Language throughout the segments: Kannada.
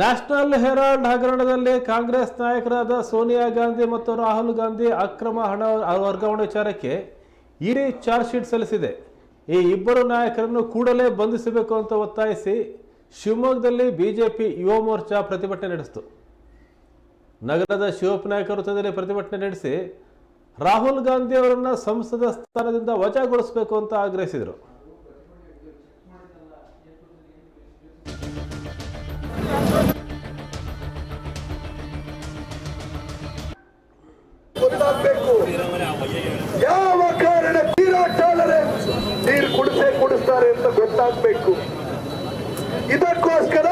ನ್ಯಾಷನಲ್ ಹೆರಾಲ್ಡ್ ಹಗರಣದಲ್ಲಿ ಕಾಂಗ್ರೆಸ್ ನಾಯಕರಾದ ಸೋನಿಯಾ ಗಾಂಧಿ ಮತ್ತು ರಾಹುಲ್ ಗಾಂಧಿ ಅಕ್ರಮ ಹಣ ವರ್ಗಾವಣೆ ವಿಚಾರಕ್ಕೆ ಇಡಿ ಚಾರ್ಜ್ ಶೀಟ್ ಸಲ್ಲಿಸಿದೆ. ಈ ಇಬ್ಬರು ನಾಯಕರನ್ನು ಕೂಡಲೇ ಬಂಧಿಸಬೇಕು ಅಂತ ಒತ್ತಾಯಿಸಿ ಶಿವಮೊಗ್ಗದಲ್ಲಿ ಬಿಜೆಪಿ ಯುವ ಮೋರ್ಚಾ ಪ್ರತಿಭಟನೆ ನಡೆಸಿತು. ನಗರದ ಶಿವಪ್ಪ ನಾಯಕ ವೃತ್ತದಲ್ಲಿ ಪ್ರತಿಭಟನೆ ನಡೆಸಿ ರಾಹುಲ್ ಗಾಂಧಿ ಅವರನ್ನು ಸಂಸದ ಸ್ಥಾನದಿಂದ ವಜಾಗೊಳಿಸಬೇಕು ಅಂತ ಆಗ್ರಹಿಸಿದರು. ಕುಡಿಸ್ತಾರೆ ಅಂತ ಗೊತ್ತಾಗ್ಬೇಕು. ಇದಕ್ಕೋಸ್ಕರ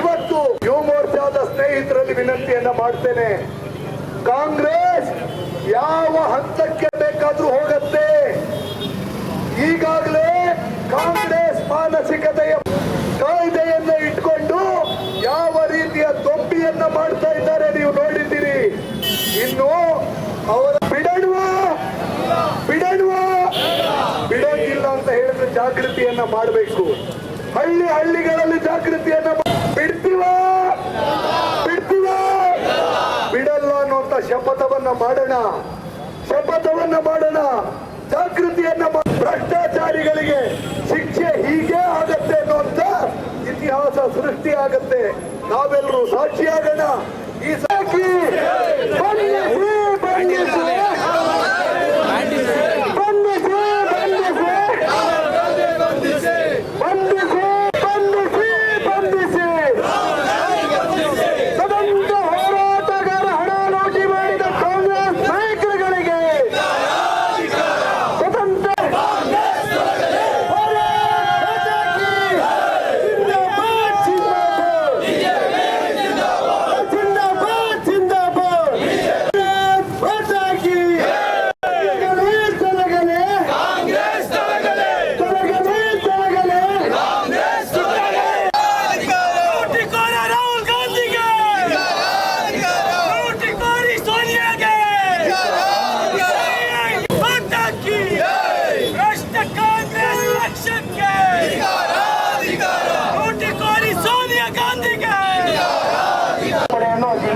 ಇವತ್ತು ಯುವ ಮೋರ್ಚಾದ ಸ್ನೇಹಿತರಲ್ಲಿ ವಿನಂತಿಯನ್ನ ಮಾಡ್ತೇನೆ. ಕಾಂಗ್ರೆಸ್ ಯಾವ ಹಂತಕ್ಕೆ ಬೇಕಾದ್ರೂ ಹೋಗತ್ತೆ ಬಿಡೋಂಗಿಲ್ಲ ಅಂತ ಹೇಳಿದ್ರೆ ಜಾಗೃತಿಯನ್ನ ಮಾಡಬೇಕು. ಹಳ್ಳಿ ಹಳ್ಳಿಗಳಲ್ಲಿ ಜಾಗೃತಿಯನ್ನ ಬಿಡ್ತೀವ? ಬಿಡ್ತೀವ? ಬಿಡಲ್ಲ ಅನ್ನುವಂತ ಶಪಥವನ್ನ ಮಾಡೋಣ. ಶಪಥವನ್ನ ಮಾಡೋಣ. ಜಾಗೃತಿಯನ್ನ ಭ್ರಷ್ಟಾಚಾರಿಗಳಿಗೆ ಶಿಕ್ಷೆ ಹೀಗೆ ಆಗತ್ತೆ ಅನ್ನುವಂತ ಇತಿಹಾಸ ಸೃಷ್ಟಿ ಆಗತ್ತೆ. ನಾವೆಲ್ಲರೂ ಸಾಕ್ಷಿಯಾಗೋಣ. ಈ ಸಾಕ್ಷಿ buenas noches.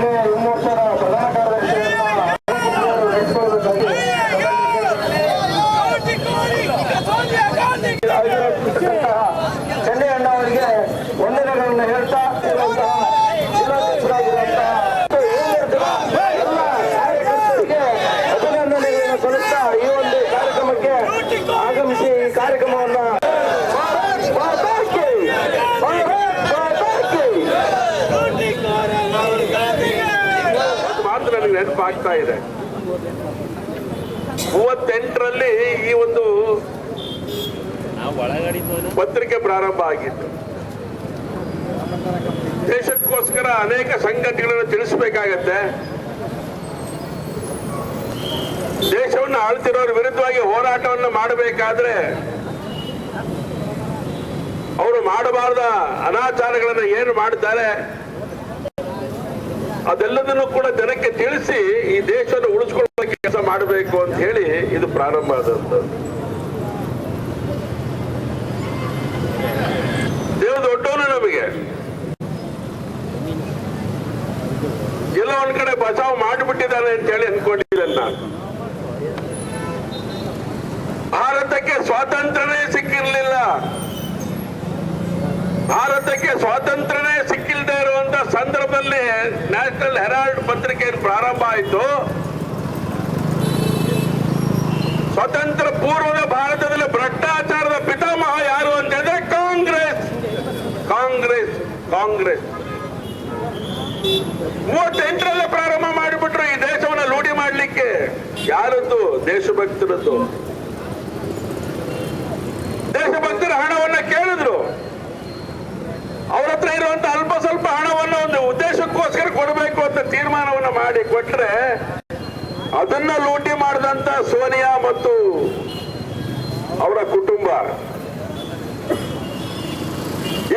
ಆಗ್ತಾ ಇದೆ. ಮೂವತ್ತೆಂಟರಲ್ಲಿ ಈ ಒಂದು ಪತ್ರಿಕೆ ಪ್ರಾರಂಭ ಆಗಿತ್ತು. ದೇಶಕ್ಕೋಸ್ಕರ ಅನೇಕ ಸಂಗತಿಗಳನ್ನು ತಿಳಿಸಬೇಕಾಗತ್ತೆ. ದೇಶವನ್ನು ಆಳ್ತಿರೋರ ವಿರುದ್ಧವಾಗಿ ಹೋರಾಟವನ್ನು ಮಾಡಬೇಕಾದ್ರೆ ಅವರು ಮಾಡಬಾರದ ಅನಾಚಾರಗಳನ್ನು ಏನು ಮಾಡ್ತಾರೆ ಅದೆಲ್ಲದನ್ನು ಕೂಡ ಜನಕ್ಕೆ ತಿಳಿಸಿ ಈ ದೇಶವನ್ನು ಉಳಿಸ್ಕೊಳ್ಳೋ ಕೆಲಸ ಮಾಡಬೇಕು ಅಂತ ಹೇಳಿ ಇದು ಪ್ರಾರಂಭ ಆದಂಥದ್ದು. ದೇವ ದೊಡ್ಡವನು ನಮಗೆ. ಎಲ್ಲ ಒಂದ್ ಕಡೆ ಬಚಾವ್ ಮಾಡಿಬಿಟ್ಟಿದ್ದಾನೆ ಅಂತ ಹೇಳಿ ಅನ್ಕೊಂಡಿಲ್ಲ ನಾನು. ಭಾರತಕ್ಕೆ ಸ್ವಾತಂತ್ರ್ಯನೇ ಸಿಕ್ಕಿರ್ಲಿಲ್ಲ. ಭಾರತಕ್ಕೆ ಸ್ವಾತಂತ್ರ್ಯನೇ ಸಂದರ್ಭದಲ್ಲಿ ನ್ಯಾಷನಲ್ ಹೆರಾಲ್ಡ್ ಪತ್ರಿಕೆ ಪ್ರಾರಂಭ ಆಯಿತು. ಸ್ವತಂತ್ರ ಪೂರ್ವದ ಭಾರತದಲ್ಲಿ ಭ್ರಷ್ಟಾಚಾರದ ಪಿತಾಮಹ ಯಾರು ಅಂತಂದ್ರೆ ಕಾಂಗ್ರೆಸ್. ಕಾಂಗ್ರೆಸ್ ಕಾಂಗ್ರೆಸ್. ಮೂವತ್ತೆಂಟರಲ್ಲೇ ಪ್ರಾರಂಭ ಮಾಡಿಬಿಟ್ರು ಈ ದೇಶವನ್ನ ಲೂಟಿ ಮಾಡಲಿಕ್ಕೆ. ಯಾರದ್ದು? ದೇಶಭಕ್ತರದ್ದು. ದೇಶಭಕ್ತರ ಹಣವನ್ನ ಮಾಡಿ ಕೊಟ್ರೆ ಅದನ್ನ ಲೂಟಿ ಮಾಡಿದಂತ ಸೋನಿಯಾ ಮತ್ತು ಅವರ ಕುಟುಂಬ.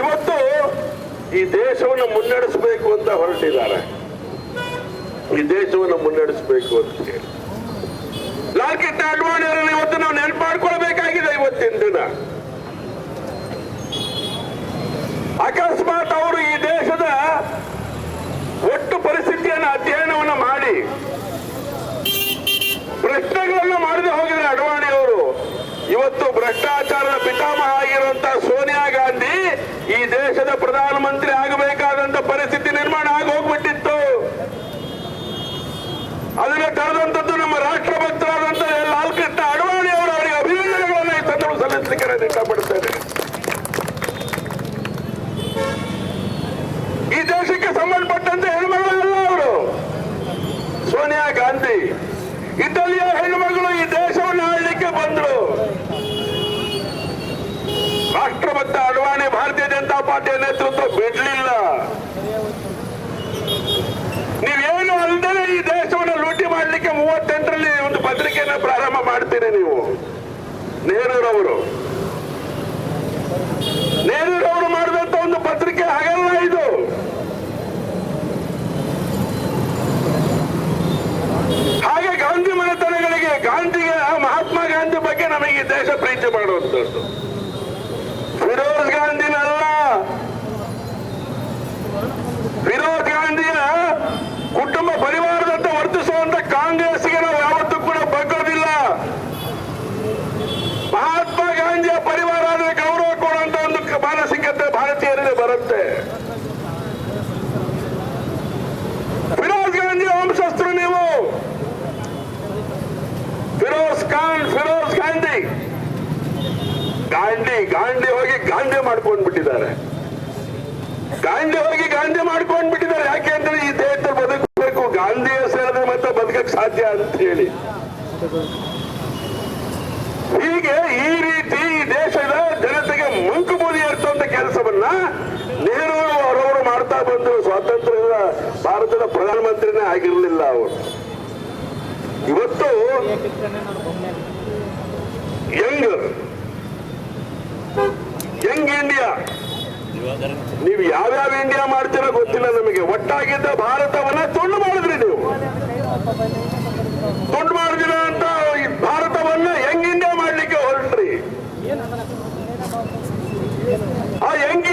ಇವತ್ತು ಈ ದೇಶವನ್ನು ಮುನ್ನಡೆಸಬೇಕು ಅಂತ ಹೊರಟಿದ್ದಾರೆ. ಈ ದೇಶವನ್ನು ಮುನ್ನಡೆಸಬೇಕು ಅಂತ ಹೇಳಿ. ಲಾಲ್ ಅಡ್ವಾಣಿ ಅಡ್ವಾಣಿಯವರನ್ನು ಇವತ್ತು ನಾವು ನೆನಪು ಮಾಡ್ಕೊಳ್ಬೇಕಾಗಿದೆ ಇವತ್ತಿನ ದಿನ. ಅಕಸ್ಮಾತ್ ಅವರು ಈ ದೇಶದ ಪಾರ್ಟಿಯ ನೇತೃತ್ವ ಬಿಡ್ಲಿಲ್ಲ ನೀವೇನು ಅಲ್ಲದೆ ಈ ದೇಶವನ್ನು ಲೂಟಿ ಮಾಡಲಿಕ್ಕೆ ಮೂವತ್ತೆಂಟರಲ್ಲಿ ಒಂದು ಪತ್ರಿಕೆಯನ್ನ ಪ್ರಾರಂಭ ಮಾಡ್ತೀರಿ ನೀವು ನೆಹರೂರವರು ನೆಹರೂರವರು ಮಾಡಿದಂತ ಒಂದು ಪತ್ರಿಕೆ ಹಾಗಲ್ಲ ಇದು. ಹಾಗೆ ಗಾಂಧಿ ಮನೆತನಗಳಿಗೆ ಗಾಂಧಿಗೆ, ಮಹಾತ್ಮ ಗಾಂಧಿ ಬಗ್ಗೆ ನಮಗೆ ದೇಶ ಪ್ರೀತಿ ಮಾಡುವಂಥದ್ದು. ಫಿರೋಜ್ ಗಾಂಧಿನಲ್ಲ. ಫಿರೋಜ್ ಗಾಂಧಿಯ ಕುಟುಂಬ ಪರಿವಾರದಂತೆ ವರ್ತಿಸುವಂತ ಕಾಂಗ್ರೆಸ್ಗೆ ನಾವು ಯಾವತ್ತೂ ಕೂಡ ಬಗ್ಗೋದಿಲ್ಲ ಮಹಾತ್ಮ ಗಾಂಧಿಯ ಪರಿವಾರ ಆದ್ರೆ ಗೌರವ ಕೊಡುವಂತ ಒಂದು ಕ- ಮಾನಸಿಕತೆ ಭಾರತೀಯರಿಗೆ ಬರುತ್ತೆ ಫಿರೋಜ್ ಗಾಂಧಿ ವಂಶಸ್ಥರು ನೀವು ಫಿರೋಜ್ ಖಾನ್ ಫಿರೋಜ್ ಗಾಂಧಿ ಗಾಂಧಿ ಗಾಂಧಿ ಹೋಗಿ ಗಾಂಡೆ ಮಾಡ್ಕೊಂಡ್ ಬಿಟ್ಟಿದ್ದಾರೆ ಗಾಂಧಿ ಹೋಗಿ ಗಾಂಧಿ ಮಾಡ್ಕೊಂಡ್ ಬಿಟ್ಟಿದ್ದಾರೆ ಯಾಕೆ ಅಂದ್ರೆ ಈ ದೇಹ ಬದುಕಬೇಕು. ಗಾಂಧಿ ಹೆಸರಿದ್ರೆ ಮತ್ತೆ ಬದುಕಕ್ ಸಾಧ್ಯ ಅಂತ ಹೇಳಿ. ಹೀಗೆ ಈ ರೀತಿ ಈ ದೇಶದ ಜನತೆಗೆ ಮಂಕುಬೂದಿ ಏರ್ತಂತ ಕೆಲಸವನ್ನ ನೆಹರು ಅವರವರು ಮಾಡ್ತಾ ಬಂದರು. ಸ್ವಾತಂತ್ರ್ಯದ ಭಾರತದ ಪ್ರಧಾನಮಂತ್ರಿನೇ ಆಗಿರಲಿಲ್ಲ ಅವರು. ಇವತ್ತು ಯಂಗ್ ಹೆಂಗ್ ಇಂಡಿಯಾ ನೀವು ಯಾವ್ಯಾವ ಇಂಡಿಯಾ ಮಾಡ್ತೀರೋ ಗೊತ್ತಿಲ್ಲ ನಮಗೆ. ಒಟ್ಟಾಗಿದ್ದ ಭಾರತವನ್ನ ತುಂಡು ಮಾಡಿದ್ರಿ ನೀವು. ತುಂಡು ಮಾಡಿದಿರ ಅಂತ ಭಾರತವನ್ನ ಹೆಂಗ್ ಇಂಡಿಯಾ ಮಾಡ್ಲಿಕ್ಕೆ ಹೊರಟ್ರಿ? ಆ ಹೆಂಗ್